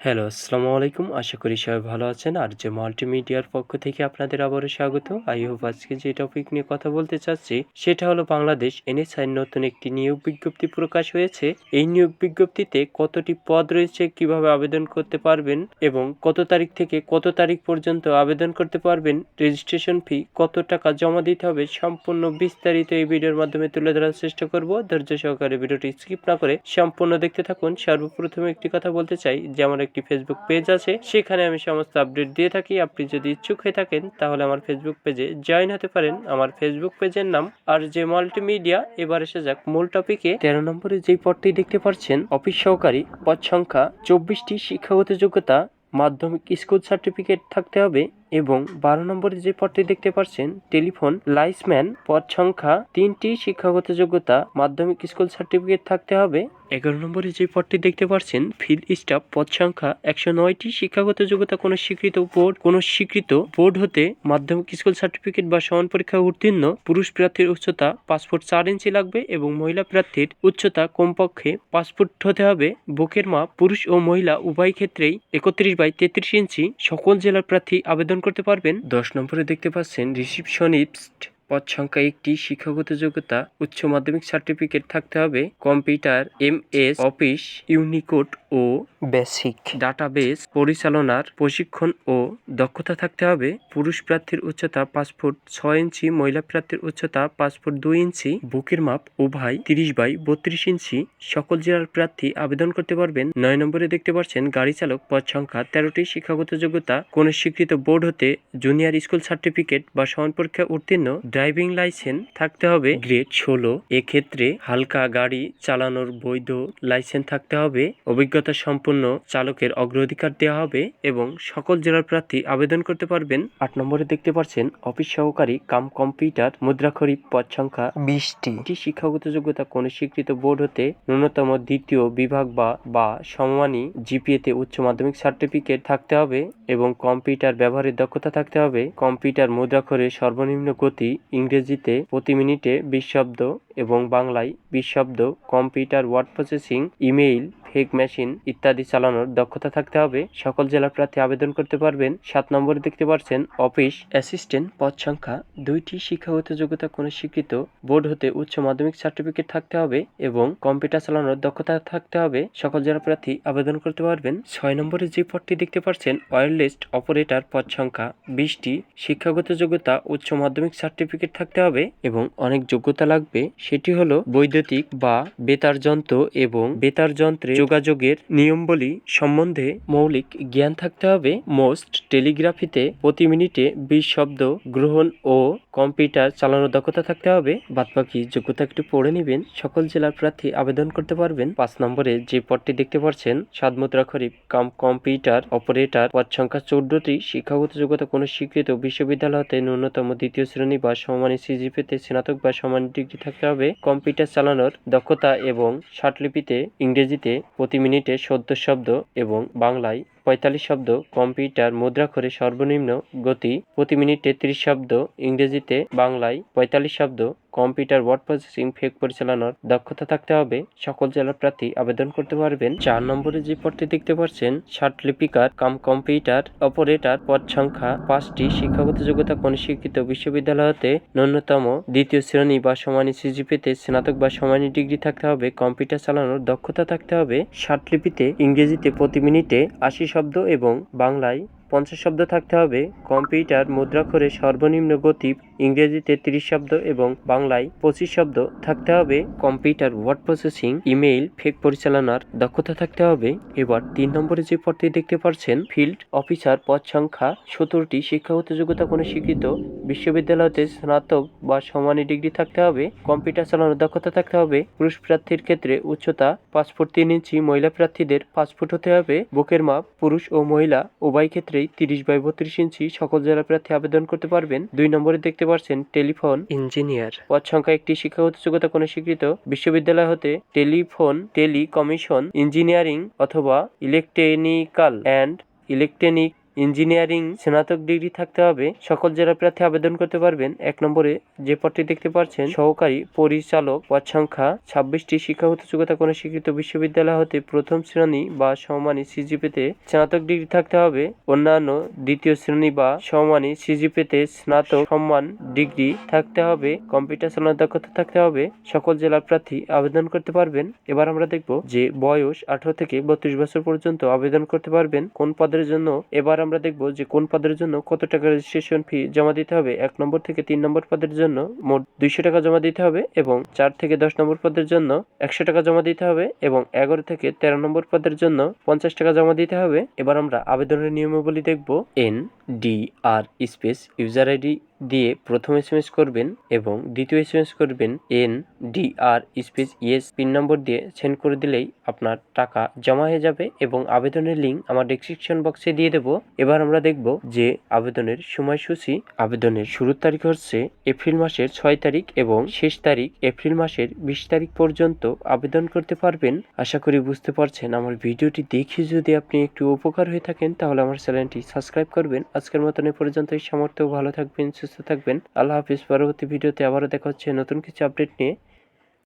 Hello, আসসালামু আলাইকুম। আশা করি সবাই ভালো আছেন। আর যে মাল্টিমিডিয়ার পক্ষ থেকে আপনাদের আবারও স্বাগত। আই হোপ আজকে যে টপিক নিয়ে কথা বলতে চাচ্ছি, সেটা হলো বাংলাদেশ এনএসআই নতুন একটি নিয়োগ বিজ্ঞপ্তি প্রকাশ হয়েছে। এই নিয়োগ বিজ্ঞপ্তিতে কতটি পদ রয়েছে, কীভাবে আবেদন করতে পারবেন এবং কত তারিখ থেকে কত তারিখ পর্যন্ত আবেদন করতে পারবেন রেজিস্ট্রেশন ফি কত টাকা জমা দিতে হবে, সম্পূর্ণ বিস্তারিত এই ভিডিওর মাধ্যমে তুলে ধরার চেষ্টা করব। ধৈর্য সহকারে ভিডিওটি স্কিপ না করে সম্পূর্ণ দেখতে থাকুন। সর্বপ্রথমে একটি কথা বলতে চাই, যে আমার একটি ফেসবুক পেজ আছে। সেখানে আমি সমস্ত আপডেট দিয়ে থাকি। আপনি যদি ইচ্ছুক হয়ে থাকেন, তাহলে আমার ফেসবুক পেজে জয়েন হতে পারেন। আমার ফেসবুক পেজের নাম আর যে মাল্টিমিডিয়া এবার এসে যাক মূল টপিকে তেরো নম্বরে যেই পদটি দেখতে পাচ্ছেন অফিস সহকারী, পদ সংখ্যা, চব্বিশটি শিক্ষাগত যোগ্যতা, মাধ্যমিক স্কুল সার্টিফিকেট থাকতে হবে। এবং বারো নম্বরে যে পদটি দেখতে পাচ্ছেন, টেলিফোন লাইসম্যান, পদ সংখ্যা তিনটি, শিক্ষাগত যোগ্যতা, মাধ্যমিক স্কুল সার্টিফিকেট থাকতে হবে। এগারো নম্বরে যে পদটি দেখতে পাচ্ছেন, ফিল্ড স্টাফ, পদ সংখ্যা একশো নয়টি, শিক্ষাগত যোগ্যতা কোনো স্বীকৃত বোর্ড, কোনো স্বীকৃত বোর্ড হতে মাধ্যমিক স্কুল সার্টিফিকেট বা সমান পরীক্ষা উত্তীর্ণ, পুরুষ প্রার্থীর উচ্চতা পাসপোর্ট চার ইঞ্চি লাগবে এবং মহিলা প্রার্থীর উচ্চতা কমপক্ষে পাসপোর্ট হতে হবে। বুকের মাপ, পুরুষ ও মহিলা উভয় ক্ষেত্রেই একত্রিশ বাই তেত্রিশ ইঞ্চি। সকল জেলার প্রার্থী আবেদন করতে পারবেন। দশ নম্বরে দেখতে পাচ্ছেন রিসিপশনিস্ট। পদ সংখ্যা একটি শিক্ষাগত যোগ্যতা উচ্চ মাধ্যমিক সার্টিফিকেট থাকতে হবে computer M S office unicode ও বেসিক। ডাটাবেস পরিচালনার প্রশিক্ষণ ও দক্ষতা থাকতে হবে পুরুষ প্রার্থীর উচ্চতা পাসপোর্ট ছয় ইঞ্চি মহিলা প্রার্থীর উচ্চতা পাসপোর্ট দুই ইঞ্চি বুকের মাপ উভয় তিরিশ বাই বত্রিশ ইঞ্চি সকল জেলার প্রার্থী আবেদন করতে পারবেন। নয় নম্বরে দেখতে পাচ্ছেন গাড়ি চালক পদ সংখ্যা তেরোটি শিক্ষাগত যোগ্যতা কোন স্বীকৃত বোর্ড হতে জুনিয়র স্কুল সার্টিফিকেট বা সমান পরীক্ষা উত্তীর্ণ। ড্রাইভিং লাইসেন্স থাকতে হবে। গ্রেড ষোলো। এক্ষেত্রে হালকা গাড়ি চালানোর বৈধ লাইসেন্স থাকতে হবে। অভিজ্ঞতা সম্পন্ন চালকের অগ্রাধিকার দেওয়া হবে এবং সকল জেলার প্রার্থী আবেদন করতে পারবেন। আট নম্বরে দেখতে পাচ্ছেন অফিস সহকারী কাম কম্পিউটার মুদ্রাখরি পদ সংখ্যা বিশটি। শিক্ষাগত যোগ্যতা কোন স্বীকৃত বোর্ড হতে ন্যূনতম দ্বিতীয় বিভাগ বা বা সমমানী জিপিএতে উচ্চ মাধ্যমিক সার্টিফিকেট থাকতে হবে এবং কম্পিউটার ব্যবহারের দক্ষতা থাকতে হবে। কম্পিউটার মুদ্রাক্ষরে সর্বনিম্ন গতি ইংরেজিতে প্রতি মিনিটে বিশ শব্দ এবং বাংলায় বিশ শব্দ computer, word processing, email, fax machine ইত্যাদি চালানোর দক্ষতা থাকতে হবে। সকল জেলা প্রার্থী আবেদন করতে পারবেন। সাত নম্বরে দেখতে পাচ্ছেন, অফিস অ্যাসিস্ট্যান্ট পদ সংখ্যা দুইটি শিক্ষাগত যোগ্যতা কোনো স্বীকৃত। বোর্ড হতে উচ্চ মাধ্যমিক সার্টিফিকেট থাকতে হবে এবং কম্পিউটার চালানোর দক্ষতা থাকতে হবে। সকল জেলা প্রার্থী আবেদন করতে পারবেন। ছয় নম্বরে যে পদটি দেখতে পাচ্ছেন ওয়্যারলেস অপারেটর পদ সংখ্যা বিশটি। শিক্ষাগত যোগ্যতা, উচ্চ মাধ্যমিক সার্টিফিকেট থাকতে হবে এবং অনেক যোগ্যতা লাগবে। সেটি হলো বৈদ্যুতিক বা বেতার যন্ত্র এবং বেতার যন্ত্রে যোগাযোগের নিয়মবলী সম্বন্ধে মৌলিক জ্ঞান থাকতে হবে। মোস্ট টেলিগ্রাফিতে প্রতি মিনিটে বিশ শব্দ গ্রহণ ও কম্পিউটার চালানোর দক্ষতা থাকতে হবে। বাদবাকি যোগ্যতা একটু পড়ে নেবেন। সকল জেলার প্রার্থী আবেদন করতে পারবেন। পাঁচ নম্বরে যে পদটি দেখতে পাচ্ছেন সাত মুদ্রা খরিফ কাম কম্পিউটার অপারেটর, পদ সংখ্যা চোদ্দটি। শিক্ষাগত যোগ্যতা কোনো স্বীকৃত বিশ্ববিদ্যালয় হতে ন্যূনতম দ্বিতীয় শ্রেণি বা সমানী সিজিপিতে স্নাতক বা সমান ডিগ্রি থাকতে হবে। কম্পিউটার চালানোর দক্ষতা এবং শার্টলিপিতে ইংরেজিতে প্রতি মিনিটে সদ্য শব্দ এবং বাংলায় পঁয়তাল্লিশ শব্দ কম্পিউটার মুদ্রা করে সর্বনিম্ন গতি প্রতি মিনিটে ত্রিশ শব্দ ইংরেজিতে বাংলায় পঁয়তাল্লিশ শব্দ কম্পিউটার, ওয়ার্ড প্রসেসিং, ফেক পরিচালনার দক্ষতা থাকতে হবে। সকল জেলার প্রার্থী আবেদন করতে পারবেন। চার নম্বরে যে পদটি দেখতে পাচ্ছেন, ষাট লিপিকার কাম কম্পিউটার অপারেটর পদ সংখ্যা পাঁচটি। শিক্ষাগত যোগ্যতা কোন স্বীকৃত বিশ্ববিদ্যালয় হতে ন্যূনতম দ্বিতীয় শ্রেণি বা সমানী সিজিপিতে স্নাতক বা সমানী ডিগ্রি থাকতে হবে। কম্পিউটার চালানোর দক্ষতা থাকতে হবে। ষাট লিপিতে ইংরেজিতে প্রতি মিনিটে আশি শব্দ এবং বাংলায় পঞ্চাশ শব্দ থাকতে হবে। কম্পিউটার মুদ্রাক্ষরে সর্বনিম্ন গতি ইংরেজিতে তিরিশ শব্দ এবং বাংলায় পঁচিশ শব্দ থাকতে হবে। Computer word processing, email, fax পরিচালনার দক্ষতা থাকতে হবে। এবার তিন নম্বরে যে পদটি দেখতে পাচ্ছেন, ফিল্ড অফিসার পদ সংখ্যা সতেরোটি শিক্ষাগত যোগ্যতা কোনো স্বীকৃত। বিশ্ববিদ্যালয়তে স্নাতক বা সমানী ডিগ্রি থাকতে হবে। কম্পিউটার চালানোর দক্ষতা থাকতে হবে। পুরুষ প্রার্থীর ক্ষেত্রে উচ্চতা পাসপোর্ট তিন ইঞ্চি, মহিলা প্রার্থীদের পাসপোর্ট হতে হবে। বুকের মাপ পুরুষ ও মহিলা উভয় ক্ষেত্রেই তিরিশ বাই বত্রিশ ইঞ্চি সকল জেলা প্রার্থী আবেদন করতে পারবেন। দুই নম্বরে দেখতে পাচ্ছেন টেলিফোন ইঞ্জিনিয়ার। পদ সংখ্যা একটি শিক্ষাগত যোগ্যতা কোনো স্বীকৃত। বিশ্ববিদ্যালয় হতে টেলিফোন টেলি কমিশন ইঞ্জিনিয়ারিং অথবা ইলেকট্রনিক্যাল অ্যান্ড ইলেকট্রনিক ইঞ্জিনিয়ারিং স্নাতক ডিগ্রি থাকতে হবে। সকল জেলা প্রার্থী আবেদন করতে পারবেন। এক নম্বরে যে পদটি দেখতে পাচ্ছেন, সহকারী পরিচালক পদ সংখ্যা ছাব্বিশটি শিক্ষাগত যোগ্যতা কোনো স্বীকৃত বিশ্ববিদ্যালয় হতে প্রথম শ্রেণি বা সমমানী সিজিপিতে স্নাতক ডিগ্রি থাকতে হবে। অন্যান্য দ্বিতীয় শ্রেণি বা সমমানী সিজিপিতে স্নাতক সম্মান ডিগ্রি থাকতে হবে। কম্পিউটার চালানোর দক্ষতা থাকতে হবে। সকল জেলার প্রার্থী আবেদন করতে পারবেন। এবার আমরা দেখব যে বয়স আঠারো থেকে বত্রিশ বছর পর্যন্ত আবেদন করতে পারবেন। কোন পদের জন্য? এবার আমরা দেখব যে কোন পদের জন্য কত টাকা রেজিস্ট্রেশন ফি জমা দিতে হবে। এক নম্বর থেকে তিন নম্বর পদের জন্য মোট দুইশো টাকা জমা দিতে হবে এবং চার থেকে দশ নম্বর পদের জন্য একশো টাকা জমা দিতে হবে এবং এগারো থেকে তেরো নম্বর পদের জন্য পঞ্চাশ টাকা জমা দিতে হবে। এবার আমরা আবেদনের নিয়মাবলী দেখব। N D R space user ID দিয়ে প্রথম এস এম এস করবেন এবং দ্বিতীয় এস এম এস করবেন N D R space yes PIN number দিয়ে সেন্ড করে দিলেই আপনার টাকা জমা হয়ে যাবে এবং আবেদনের লিঙ্ক আমার ডেসক্রিপশন বক্সে দিয়ে দেবো। এবার আমরা দেখব যে আবেদনের সময়সূচি, আবেদনের শুরুর তারিখ হচ্ছে এপ্রিল মাসের ছয় তারিখ এবং শেষ তারিখ এপ্রিল মাসের বিশ তারিখ পর্যন্ত আবেদন করতে পারবেন। আশা করি বুঝতে পারছেন আমার ভিডিওটি দেখে যদি আপনি একটু উপকার হয়ে থাকেন তাহলে আমার চ্যানেলটি সাবস্ক্রাইব করবেন। আজকের মতন এ পর্যন্ত এই সামর্থ্য ভালো থাকবেন সুস্থ থাকবেন। আল্লাহ হাফিজ। পরবর্তী ভিডিওতে আবারও দেখা হচ্ছে নতুন কিছু আপডেট নিয়ে।